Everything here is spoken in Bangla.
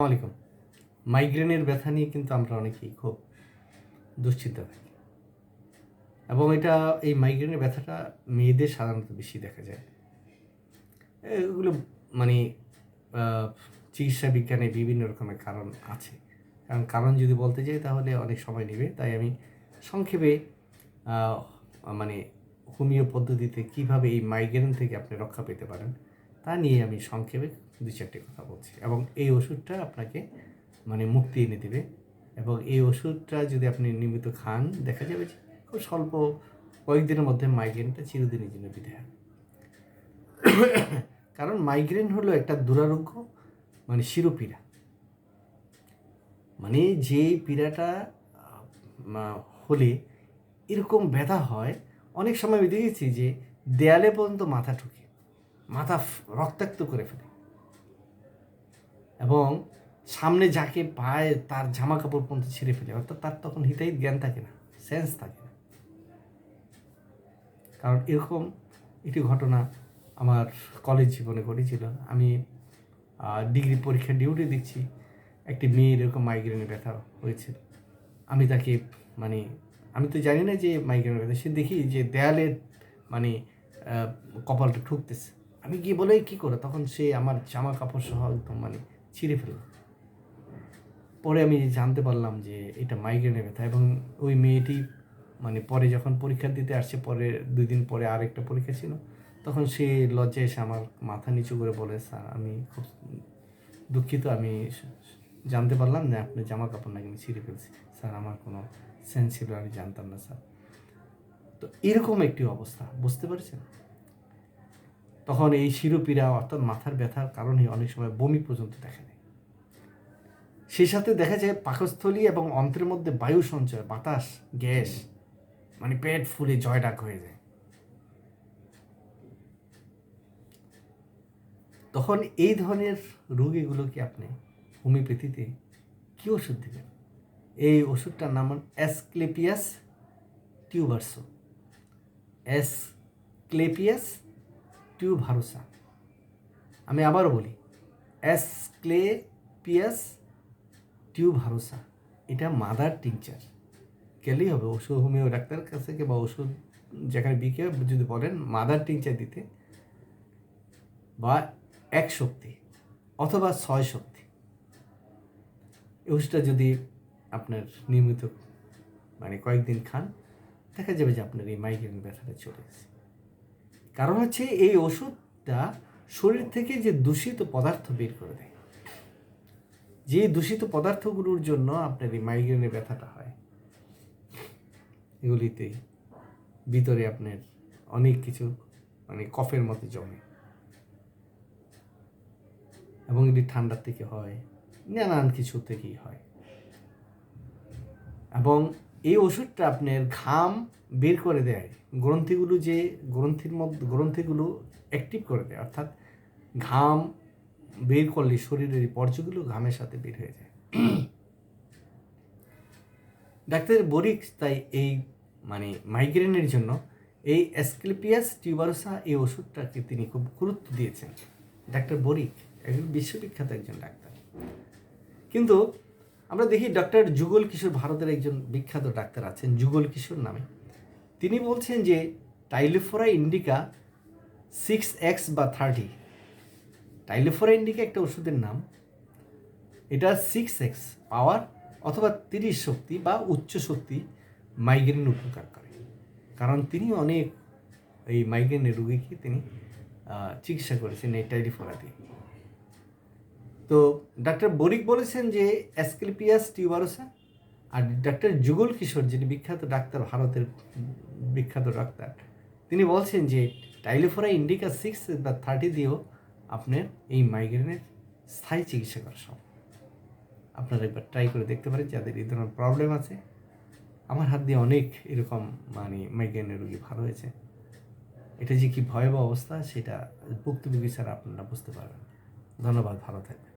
আলাইকুম। মাইগ্রেনের ব্যথা নিয়ে কিন্তু আমরা অনেকেই খুব দুশ্চিন্তা থাকি। এবং এটা, এই মাইগ্রেনের ব্যথাটা মেয়েদের সাধারণত বেশি দেখা যায়। এগুলো মানে চিকিৎসা বিজ্ঞানে বিভিন্ন রকমের কারণ আছে। কারণ কারণ যদি বলতে যাই তাহলে অনেক সময় নেবে। তাই আমি সংক্ষেপে মানে হোমিও পদ্ধতিতে কীভাবে এই মাইগ্রেন থেকে আপনি রক্ষা পেতে পারেন তা নিয়ে আমি সংক্ষেপে দু চারটে কথা বলছি। এবং এই ওষুধটা আপনাকে মানে মুক্তি এনে দেবে। এবং এই ওষুধটা যদি আপনি নিয়মিত খান, দেখা যাবে যে খুব স্বল্প কয়েকদিনের মধ্যে মাইগ্রেনটা চিরদিনের জন্য বিদায় কারণ মাইগ্রেন হলো একটা দুরারোগ্য মানে শিরোপীড়া। মানে যে পীড়াটা হলে এরকম ব্যথা হয়, অনেক সময় আমি দেখেছি যে দেয়ালে পর্যন্ত মাথা ঠুকে। মাথা রক্তাক্ত করে ফেলে। এবং সামনে যাকে পায় তার জামা কাপড় পর্যন্ত ছিঁড়ে ফেলে, অর্থাৎ তার তখন হিতাহিত জ্ঞান থাকে না সেন্স থাকে না। কারণ এরকম একটি ঘটনা আমার কলেজ জীবনে ঘটেছিল। আমি ডিগ্রি পরীক্ষা ডিউটি দিচ্ছি। একটি মেয়ের এরকম মাইগ্রেনের ব্যথা হয়েছিল আমি তাকে মানে আমি তো জানি না যে মাইগ্রেনের ব্যথা, সে দেখি যে দেয়ালের মানে কপালটা ঠুকতেছে। আমি গিয়ে বলে কী করে তখন সে আমার জামা কাপড় সহ একদম মানে ছিঁড়ে ফেলল। পরে আমি জানতে পারলাম যে এটা মাইগ্রেনের ব্যথা এবং ওই মেয়েটি মানে পরে যখন পরীক্ষা দিতে আসছে, পরে দুই দিন পরে আরেকটা পরীক্ষা ছিল, তখন সে লজ্জায় এসে আমার মাথা নিচু করে বলে, স্যার, আমি খুব দুঃখিত, আমি জানতে পারলাম যে আপনি জামা কাপড় নাকি আমি ছিঁড়ে ফেলছি। স্যার, আমার কোনো সেন্স ছিল আমি জানতাম না, স্যার। তো এরকম একটি অবস্থা, বুঝতে পারছেন? তখন এই শিরোপীড়া অর্থাৎ মাথার ব্যথার কারণে অনেক সময় বমি পর্যন্ত দেখা দেয় সেই সাথে দেখা যায় পাকস্থলী এবং অন্ত্রের মধ্যে বায়ু সঞ্চয়, বাতাস, গ্যাস মানে পেট ফুলে জয়ডাক হয়ে যায়। তখন এই ধরনের রোগীগুলোকে আপনি হোমিওপ্যাথিতে কী ওষুধ দেবেন? এই ওষুধটার নাম অ্যাসক্লেপিয়াস টিউবারসো। অ্যাসক্লেপিয়াস টিউভারোসা আমি আবারও বলি অ্যাসক্লেপিয়াস টিউভারোসা এটা মাদার টিংচার গেলেই হবে, ওষুধ হোমিও, ডাক্তারের কাছে বা ওষুধ যেখানে বিকে যদি বলেন, মাদার টিংচার দিতে বা এক শক্তি অথবা ছয় শক্তি। এই ওষুধটা যদি আপনার নিয়মিত মানে কয়েকদিন খান, দেখা যাবে যে আপনার এই মাইগ্রেন ব্যথাটা চলে গেছে। কারণ হচ্ছে এই ওষুধটা শরীর থেকে যে দূষিত পদার্থ বের করে দেয়। যে দূষিত পদার্থগুলোর জন্য আপনার এই মাইগ্রেনের ব্যথাটা হয়। এগুলিতে ভিতরে আপনার অনেক কিছু মানে কফের মতো জমে। এবং এটি ঠান্ডার থেকে হয়, নানান কিছু থেকেই হয়। এবং এই ওষুধটা আপনার ঘাম বের করে দেয়। গ্রন্থিগুলো যে গ্রন্থির মধ্যে, গ্রন্থিগুলো অ্যাক্টিভ করে দেয়। অর্থাৎ ঘাম বের করলে শরীরের এই বর্জ্যগুলো ঘামের সাথে বের হয়ে যায়। ডাক্তার বরিক তাই এই মানে মাইগ্রেনের জন্য এই অ্যাসক্লেপিয়াস টিউবারোসা এই ওষুধটাকে তিনি খুব গুরুত্ব দিয়েছেন। ডাক্তার বরিক একজন বিশ্ববিখ্যাত একজন ডাক্তার। কিন্তু আমরা দেখি ডক্টর যুগল কিশোর ভারতের একজন বিখ্যাত ডাক্তার আছেন, যুগল কিশোর নামে। তিনি বলছেন যে, টাইলোফোরা ইন্ডিকা সিক্স এক্স বা থার্টি। টাইলোফোরা ইন্ডিকা একটা ওষুধের নাম। এটা সিক্স এক্স পাওয়ার অথবা তিরিশ শক্তি বা উচ্চ শক্তি মাইগ্রেন উপকার করে। কারণ তিনি অনেক এই মাইগ্রেনের রুগীকে তিনি চিকিৎসা করেছেন এই টাইলিফোরা দিয়ে। তো ডাক্তার বরিক বলেছেন যে অ্যাসক্লিপিয়াস টিউবারোসা আর ডাক্তার যুগল কিশোর, যিনি বিখ্যাত ডাক্তার, ভারতের বিখ্যাত ডাক্তার, তিনি বলছেন যে টাইলিফোরা ইন্ডিকা সিক্স বা থার্টি দিয়েও আপনার এই মাইগ্রেনের স্থায়ী চিকিৎসা করা সম্ভব। আপনারা একবার ট্রাই করে দেখতে পারেন, যাদের এই ধরনের প্রবলেম আছে। আমার হাত দিয়ে অনেক এরকম মানে মাইগ্রেনের রোগী ভালো হয়েছে। এটা যে কি ভয়াবহ অবস্থা, সেটা ভুক্তভোগী ছাড়া আপনারা বুঝতে পারবেন ধন্যবাদ, ভালো থাকবেন।